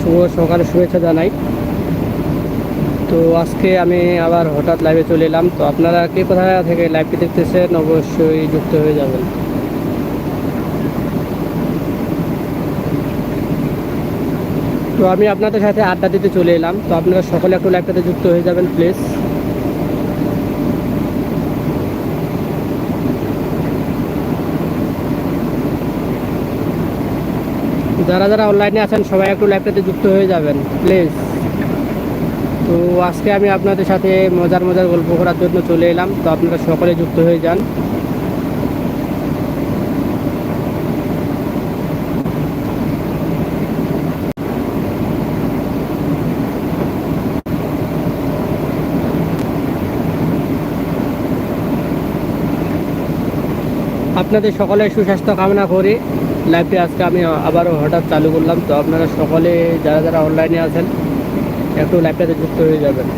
শুভ সকালে শুভেচ্ছা জানাই। তো আজকে আমি আবার হঠাৎ লাইভে চলে এলাম। তো আপনারা কে কোথায় থেকে লাইভটি দেখতেছেন, অবশ্যই যুক্ত হয়ে যাবেন। তো আমি আপনাদের সাথে আড্ডা দিতে চলে এলাম। তো আপনারা সকলে একটু লাইভটাতে যুক্ত হয়ে যাবেন প্লিজ যারা যারা অনলাইনে আছেন, সবাই একটু লাইভটাতে যুক্ত হয়ে যাবেন প্লিজ তো আজকে আমি আপনাদের সাথে মজার মজার গল্প করার জন্য চলে এলাম। তো আপনারা সকলে যুক্ত হয়ে যান। আপনাদের সকলের সুস্বাস্থ্য কামনা করে। লাইভটি আজকে আমি আবারও হঠাৎ চালু করলাম। তো আপনারা সকলে যারা যারা অনলাইনে আছেন, একটু লাইভটাতে যুক্ত হয়ে যাবেন।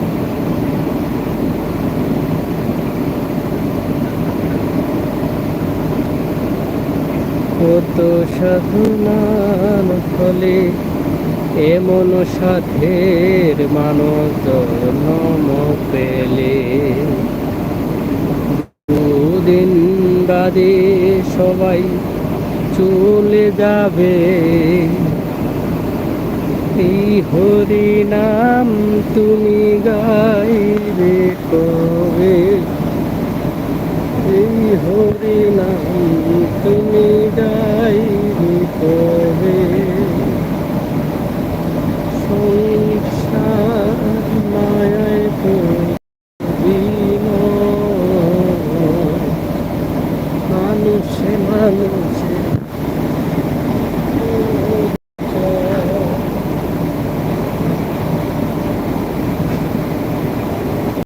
কত সাধনার ফলে এমন সাথের মানব জন্ম পেলে। দুদিন বাদে সবাই চলে যাবে। হরি নাম তুমি গাইবে কবে? এই হরি নাম তুমি গাইবে কবে? মানুষে মানুষে